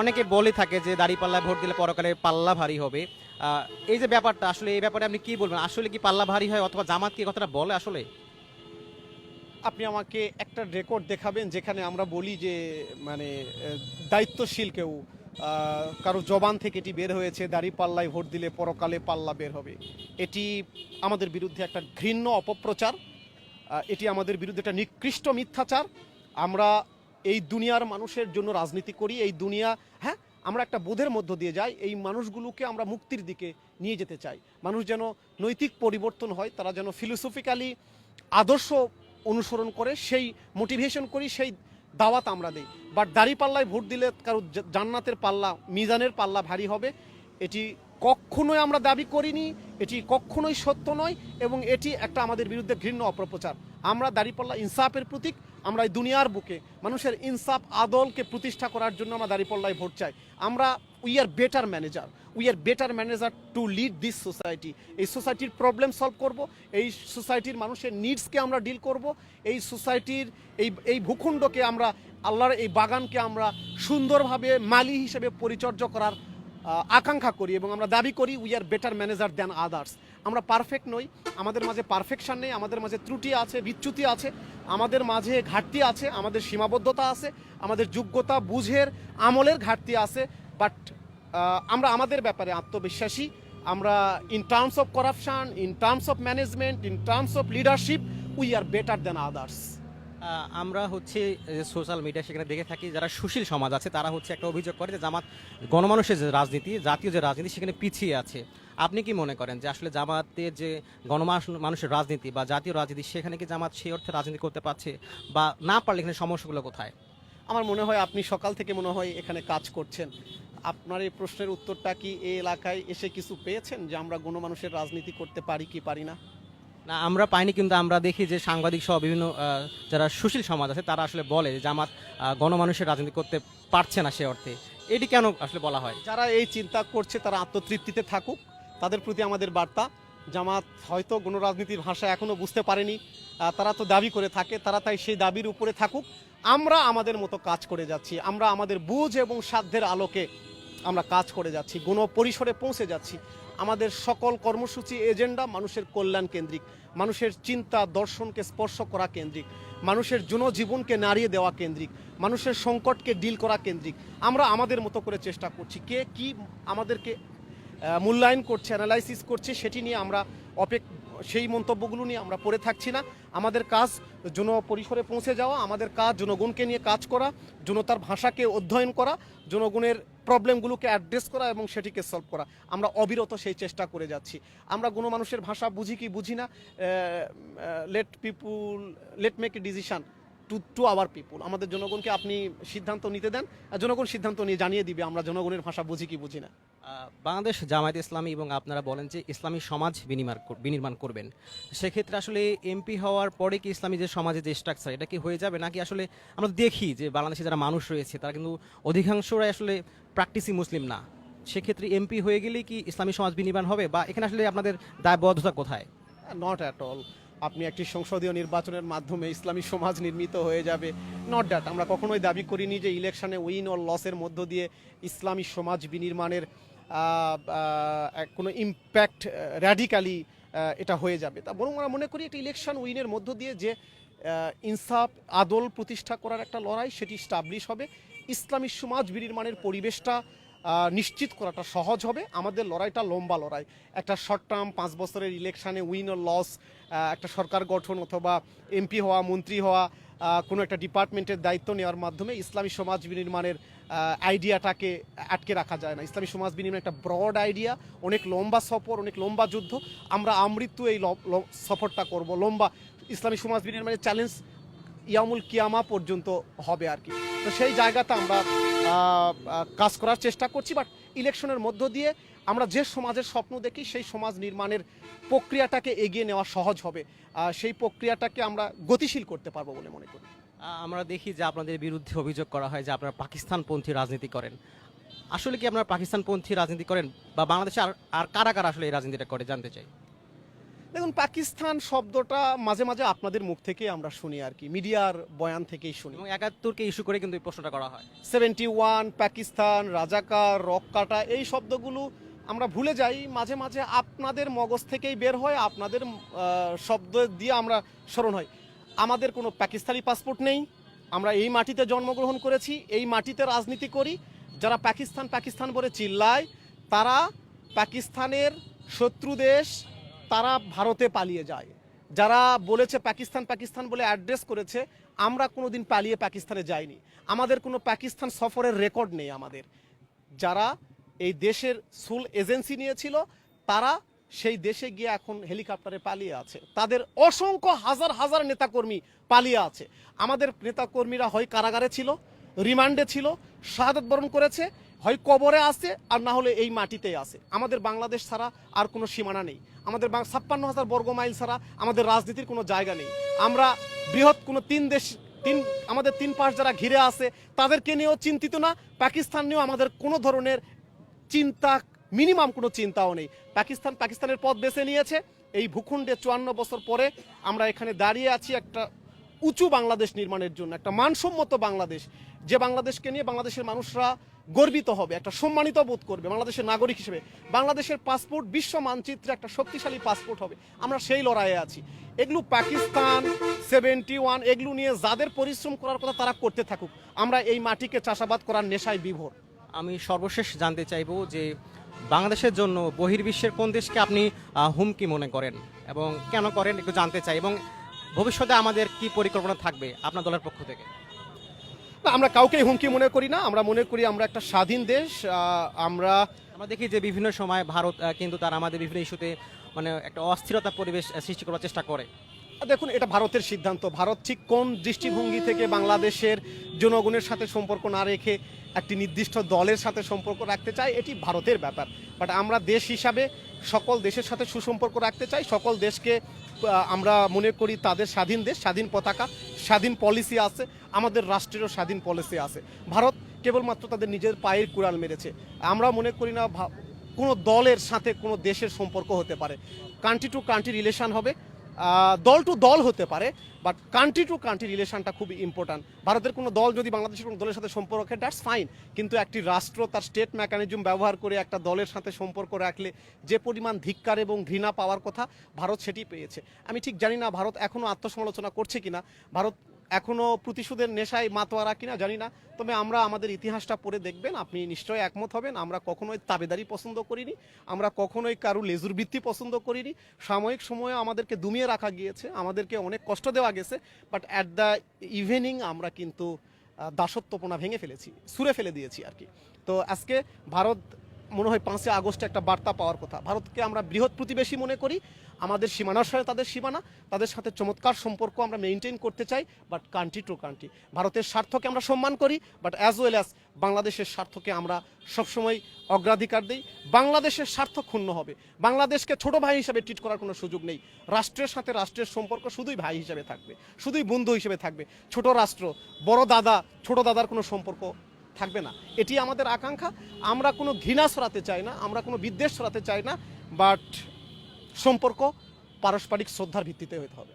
অনেকে বলে থাকে যে দাঁড়িপাল্লায় ভোট দিলে পরকালে পাল্লা ভারী হবে। এই যে ব্যাপারটা, আসলে এই ব্যাপারে আপনি কি বলবেন? আসলে কি পাল্লা ভারী হয় অথবা জামাত কি কথাটা বলে আসলে? আপনি আমাকে একটা রেকর্ড দেখাবেন যেখানে আমরা বলি যে মানে দায়িত্বশীল কেউ কারও জবান থেকে এটি বের হয়েছে দাড়ি পাল্লায় ভোট দিলে পরকালে পাল্লা বের হবে। এটি আমাদের বিরুদ্ধে একটা ঘৃণ্য অপপ্রচার। এটি আমাদের বিরুদ্ধে একটা নিকৃষ্ট মিথ্যাচার। আমরা এই দুনিয়ার মানুষের জন্য রাজনীতি করি, এই দুনিয়া হ্যাঁ আমরা একটা বোধের মধ্য দিয়ে যাই, এই মানুষগুলোকে আমরা মুক্তির দিকে নিয়ে যেতে চাই। মানুষ যেন নৈতিক পরিবর্তন হয়, তারা যেন ফিলোসফিক্যালি আদর্শ অনুসরণ করে, সেই মোটিভেশন করি, সেই দাওয়াত আমরা দিই। বাট দাড়ি পাল্লায় ভোট দিলে কারও জান্নাতের পাল্লা, মিজানের পাল্লা ভারী হবে। এটি কখনোই আমরা দাবি করিনি, এটি কখনোই সত্য নয়, এবং এটি একটা আমাদের বিরুদ্ধে ঘৃণ্য অপপ্রচার। আমরা দাড়িপাল্লা ইনসাফের প্রতীক আমরা এই দুনিয়ার বুকে মানুষের ইনসাফ, আদলকে প্রতিষ্ঠা করার জন্য আমরা দাড়িপাল্লায় ভোট চাই। আমরা we are better manager we are better manager to lead this society এই সোসাইটির প্রবলেম সলভ করব, এই সোসাইটির মানুষের নিডসকে আমরা ডিল করব, এই সোসাইটির এই এই ভূখণ্ডকে আমরা, আল্লাহর এই বাগানকে আমরা সুন্দরভাবে মালি হিসেবে পরিচর্যা করার আকাঙ্ক্ষা করি এবং আমরা দাবি করি we are better manager than others আমরা পারফেক্ট নই, আমাদের মাঝে পারফেকশন নেই, আমাদের মাঝে ত্রুটি আছে, বিচ্যুতি আছে, আমাদের মাঝে ঘাটতি আছে, আমাদের সীমাবদ্ধতা আছে, আমাদের যোগ্যতা বুঝের আমলের ঘাটতি আছে বাট আমরা আমাদের ব্যাপারে আত্মবিশ্বাসী, আমরা in terms of corruption in terms of management in terms of leadership we are better than others আমরা হচ্ছে সোশ্যাল মিডিয়া সেখানে দেখে থাকি, যারা সুশীল সমাজ আছে, তারা হচ্ছে একটা অভিযোগ করে যে জামাত গণমানুষের যে রাজনীতি, জাতীয় যে রাজনীতি, সেখানে পিছিয়ে আছে। আপনি কি মনে করেন যে আসলে জামাতের যে গণমানুষ মানুষের রাজনীতি বা জাতীয় রাজনীতি সেখানে কি জামাত সেই অর্থে রাজনীতি করতে পারছে? বা না পারলে এখানে সমস্যাগুলো কোথায়? আমার মনে হয় আপনি সকাল থেকে মনে হয় এখানে কাজ করছেন। আপনার এই প্রশ্নের উত্তরটা কি এই এলাকায় এসে কিছু পেয়েছেন যে আমরা গণমানুষের রাজনীতি করতে পারি কি পারি না? না আমরা পাইনি কিন্তু আমরা দেখি যে সাংবাদিক সহ বিভিন্ন যারা সুশীল সমাজ আছে তারা আসলে বলে যে জামাত গণমানুষের রাজনীতি করতে পারছে না সে অর্থে। এটি কেন আসলে বলা হয়? যারা এই চিন্তা করছে তারা আত্মতৃপ্তিতে থাকুক। তাদের প্রতি আমাদের বার্তা। জামাত হয়তো গণরাজনীতির ভাষা এখনও বুঝতে পারেনি। তারা তো দাবি করে থাকে, তারা তাই সেই দাবির উপরে থাকুক। আমরা আমাদের মতো কাজ করে যাচ্ছি, আমরা আমাদের বুঝ এবং সাধ্যের আলোকে আমরা কাজ করে যাচ্ছি গণ পরিসরে পৌঁছে যাচ্ছি। আমাদের সকল কর্মসূচি, এজেন্ডা মানুষের কল্যাণ কেন্দ্রিক, মানুষের চিন্তা দর্শনকে স্পর্শ করা কেন্দ্রিক, মানুষের জনজীবনকে নাড়িয়ে দেওয়া কেন্দ্রিক, মানুষের সংকটকে ডিল করা কেন্দ্রিক। আমরা আমাদের মতো করে চেষ্টা করছি। কে কি আমাদেরকে মূল্যায়ন করছে অ্যানালাইসিস করছে, সেটি নিয়ে আমরা অপেক, সেই মন্তব্যগুলো নিয়ে আমরা পড়ে থাকছি না। আমাদের কাজ জন পরিসরে পৌঁছে যাওয়া, আমাদের কাজ জনগণকে নিয়ে কাজ করা জনতার ভাষাকে অধ্যয়ন করা, জনগণের প্রবলেমগুলোকে অ্যাড্রেস করা এবং সেটিকে সলভ করা। আমরা অবিরত সেই চেষ্টা করে যাচ্ছি। আমরা কোনো মানুষের ভাষা বুঝি কি বুঝি না let people let make a decision to to our people আমাদের জনগণকে আপনি সিদ্ধান্ত নিতে দেন, আর জনগণ সিদ্ধান্ত নিয়ে জানিয়ে দিবে আমরা জনগণের ভাষা বুঝি কি বুঝি না। বাংলাদেশ জামায়াত ইসলামী এবং আপনারা বলেন যে ইসলামী সমাজ বিনির্মাণ বিনির্মাণ করবেন। সেক্ষেত্রে আসলে এমপি হওয়ার পরে কি ইসলামী যে সমাজে যে স্ট্রাকচার এটা কি হয়ে যাবে? নাকি আসলে আমরা দেখি যে বাংলাদেশে যারা মানুষ রয়েছে, তারা কিন্তু অধিকাংশরাই আসলে প্র্যাকটিসি মুসলিম না। সেক্ষেত্রে এমপি হয়ে গেলেই কি ইসলামী সমাজ বিনির্মাণ হবে? বা এখানে আসলে আপনাদের দায়বদ্ধতা কোথায়? নট অ্যাট অল আপনি একটি সংসদীয় নির্বাচনের মাধ্যমে ইসলামী সমাজ নির্মিত হয়ে যাবে। নট দ্যাট আমরা কখনোই দাবি করিনি যে ইলেকশনে উইন ও লসের মধ্য দিয়ে ইসলামী সমাজ বিনির্মাণের কোনো ইম্প্যাক্ট র্যাডিক্যালি এটা হয়ে যাবে। তা বরং আমরা মনে করি একটা ইলেকশন উইনের মধ্য দিয়ে যে ইনসাফ, আদল প্রতিষ্ঠা করার একটা লড়াই, সেটি স্টাবলিশ হবে। ইসলামী সমাজ বিনির্মাণের পরিবেশটা নিশ্চিত করাটা সহজ হবে। আমাদের লড়াইটা লম্বা লড়াই। একটা শর্ট টার্ম পাঁচ বছরের ইলেকশানে উইন ও লস একটা সরকার গঠন অথবা এমপি হওয়া, মন্ত্রী হওয়া কোনো একটা ডিপার্টমেন্টের দায়িত্ব নেওয়ার মাধ্যমে ইসলামী সমাজ বিনির্মাণের আইডিয়াটাকে আটকে রাখা যায় না। ইসলামী সমাজ বিনির্মাণ একটা ব্রড আইডিয়া অনেক লম্বা সফর, অনেক লম্বা যুদ্ধ। আমরা আমৃত্যু এই সফরটা করব। লম্বা ইসলামী সমাজ বিনির্মাণের চ্যালেঞ্জ ইয়ামুল কিয়ামা পর্যন্ত হবে আর কি। তো সেই জায়গাতে আমরা কাজ করার চেষ্টা করছি বাট ইলেকশনের মধ্য দিয়ে আমরা যে সমাজের স্বপ্ন দেখি, সেই সমাজ নির্মাণের প্রক্রিয়াটাকে এগিয়ে নেওয়া সহজ হবে। সেই প্রক্রিয়াটাকে আমরা গতিশীল করতে পারব বলে মনে করি। আমরা দেখি যে আপনাদের বিরুদ্ধে অভিযোগ করা হয় যে আপনারা পাকিস্তানপন্থী রাজনীতি করেন। আসলে কি আপনারা পাকিস্তানপন্থী রাজনীতি করেন? বা বাংলাদেশে আর আর কারা কারা আসলে এই রাজনীতিটা করে, জানতে চাই। দেখুন পাকিস্তান শব্দটা মাঝে মাঝে আপনাদের মুখ থেকেই আমরা শুনি আর কি মিডিয়ার বয়ান থেকেই শুনি। এবং একাত্তরকে ইস্যু করে কিন্তু এই প্রশ্নটা করা হয়। সেভেন্টি ওয়ান পাকিস্তান রাজাকার রক কাটা এই শব্দগুলো আমরা ভুলে যাই মাঝে মাঝে আপনাদের মগজ থেকেই বের হয় আপনাদের শব্দ দিয়ে আমরা স্মরণ হয়। আমাদের কোনো পাকিস্তানি পাসপোর্ট নেই আমরা এই মাটিতে জন্মগ্রহণ করেছি এই মাটিতে রাজনীতি করি। যারা পাকিস্তান পাকিস্তান বলে চিল্লায় তারা পাকিস্তানের শত্রু দেশ তারা ভারতে পালিয়ে যায়। যারা বলেছে পাকিস্তান পাকিস্তান বলে অ্যাড্রেস করেছে, আমরা কোনোদিন পালিয়ে পাকিস্তানে যাইনি। আমাদের কোনো পাকিস্তান সফরের রেকর্ড নেই আমাদের। যারা এই দেশের সুল এজেন্সি নিয়েছিল, তারা সেই দেশে গিয়ে এখন হেলিকপ্টারে পালিয়ে আছে। তাদের অসংখ্য হাজার হাজার নেতাকর্মী পালিয়ে আছে। আমাদের নেতাকর্মীরা হয় কারাগারে ছিল রিমান্ডে ছিল, শাহাদত বরণ করেছে, হয় কবরে আছে আর না হলে এই মাটিতেই আছে। আমাদের বাংলাদেশ ছাড়া আর কোনো সীমানা নেই। আমাদের ছাপ্পান্ন হাজার বর্গ মাইল ছাড়া আমাদের রাজনীতির কোনো জায়গা নেই। আমরা বৃহৎ কোনো তিন দেশ, তিন, আমাদের তিন পাশ যারা ঘিরে আছে, তাদেরকে নিয়েও চিন্তিত না। পাকিস্তান নিয়েও আমাদের কোনো ধরনের চিন্তা, মিনিমাম কোনো চিন্তাও নেই। পাকিস্তান পাকিস্তানের পথ বেছে নিয়েছে। এই ভূখণ্ডে চুয়ান্ন বছর পরে আমরা এখানে দাঁড়িয়ে আছি একটা উঁচু বাংলাদেশ নির্মাণের জন্য, একটা মানসম্মত বাংলাদেশ, যে বাংলাদেশকে নিয়ে বাংলাদেশের মানুষরা গর্বিত হবে, একটা সম্মানিত বোধ করবে, বাংলাদেশের নাগরিক হিসেবে। বাংলাদেশের পাসপোর্ট, বিশ্ব মানচিত্রে একটা শক্তিশালী পাসপোর্ট হবে। আমরা সেই লড়াইয়ে আছি। এগুলো পাকিস্তান সেভেন্টি ওয়ান এগুলো নিয়ে যাদের পরিশ্রম করার কথা তারা করতে থাকুক। আমরা এই মাটিকে চাষাবাদ করার নেশায় বিভোর। আমি সর্বশেষ জানতে চাইব যে বাংলাদেশের জন্য বহির্বিশ্বের কোন দেশকে আপনি হুমকি মনে করেন? এবং কেন করেন? একটু জানতে চাই। এবং ভবিষ্যতে আমাদের কি পরিকল্পনা থাকবে আপনার দলের পক্ষ থেকে? না আমরা কাউকে হুমকি মনে করি না আমরা মনে করি আমরা একটা স্বাধীন দেশ আমরা আমরা দেখি যে বিভিন্ন সময় ভারত কিন্তু তারা আমাদের বিভিন্ন ইস্যুতে মানে একটা অস্থিরতা পরিবেশ সৃষ্টি করার চেষ্টা করে। দেখুন এটা ভারতের সিদ্ধান্ত। ভারত ঠিক কোন দৃষ্টিভঙ্গি থেকে বাংলাদেশের জনগণের সাথে সম্পর্ক না রেখে একটি নির্দিষ্ট দলের সাথে সম্পর্ক রাখতে চায় এটি ভারতের ব্যাপার। বাট আমরা দেশ হিসাবে সকল দেশের সাথে সুসম্পর্ক রাখতে চাই সকল দেশকে আমরা মনে করি তাদের স্বাধীন দেশ, স্বাধীন পতাকা, স্বাধীন পলিসি আছে, আমাদের রাষ্ট্রেরও স্বাধীন পলিসি আছে। ভারত কেবলমাত্র তাদের নিজের পায়ের কুড়াল মেরেছে। আমরা মনে করি না কোনো দলের সাথে কোনো দেশের সম্পর্ক হতে পারে। কান্ট্রি টু কান্ট্রি রিলেশন হবে। দল টু দল হতে পারে বাট কান্ট্রি টু কান্ট্রি রিলেশনটা খুবই ইম্পর্ট্যান্ট ভারতের কোনো দল যদি বাংলাদেশের কোনো দলের সাথে সম্পর্ক রাখে দ্যাটস ফাইন কিন্তু একটি রাষ্ট্র, তার স্টেট মেকানিজম ব্যবহার করে একটা দলের সাথে সম্পর্ক রাখলে যে পরিমাণ ধিক্কার এবং ঘৃণা পাওয়ার কথা ভারত সেটি পেয়েছে। আমি ঠিক জানি না ভারত এখনও আত্মসমালোচনা করছে কিনা। ভারত এখনও প্রতিশোধের নেশায় মাতোয়ারা কিনা জানি না। তবে আমরা আমাদের ইতিহাসটা পড়ে দেখবেন, আপনি নিশ্চয়ই একমত হবেন। আমরা কখনোই তাবেদারি পছন্দ করিনি, আমরা কখনোই কারু লেজুর বৃত্তি পছন্দ করিনি। সাময়িক সময়ে আমাদেরকে দুমিয়ে রাখা গিয়েছে, আমাদেরকে অনেক কষ্ট দেওয়া গেছে বাট অ্যাট দ্য ইভিনিং আমরা কিন্তু দাসত্বপনা ভেঙে ফেলেছি, সুরে ফেলে দিয়েছি আর কি। তো আজকে ভারত মনে হয় পাঁচই আগস্টে একটা বার্তা পাওয়ার কথা। ভারতকে আমরা বৃহৎ প্রতিবেশী মনে করি। আমাদের সীমানার সাথে তাদের সীমানা, তাদের সাথে চমৎকার সম্পর্ক আমরা মেনটেন করতে চাই বাট কান্ট্রি টু কান্ট্রি ভারতের স্বার্থকে আমরা সম্মান করি বাট অ্যাজ ওয়েল অ্যাজ বাংলাদেশের স্বার্থকে আমরা সবসময় অগ্রাধিকার দিই। বাংলাদেশের স্বার্থ ক্ষুণ্ণ হবে। বাংলাদেশকে ছোট ভাই হিসেবে ট্রিট করার কোনো সুযোগ নেই। রাষ্ট্রের সাথে রাষ্ট্রের সম্পর্ক শুধুই ভাই হিসেবে থাকবে, শুধুই বন্ধু হিসেবে থাকবে। ছোট রাষ্ট্র, বড় দাদা, ছোট দাদার কোনো সম্পর্ক থাকবে না। এটি আমাদের আকাঙ্ক্ষা। আমরা কোনো ঘৃণা সরাতে চাই না, আমরা কোনো বিদ্বেষ সরাতে চাই না বাট সম্পর্ক পারস্পরিক শ্রদ্ধার ভিত্তিতে হতে হবে।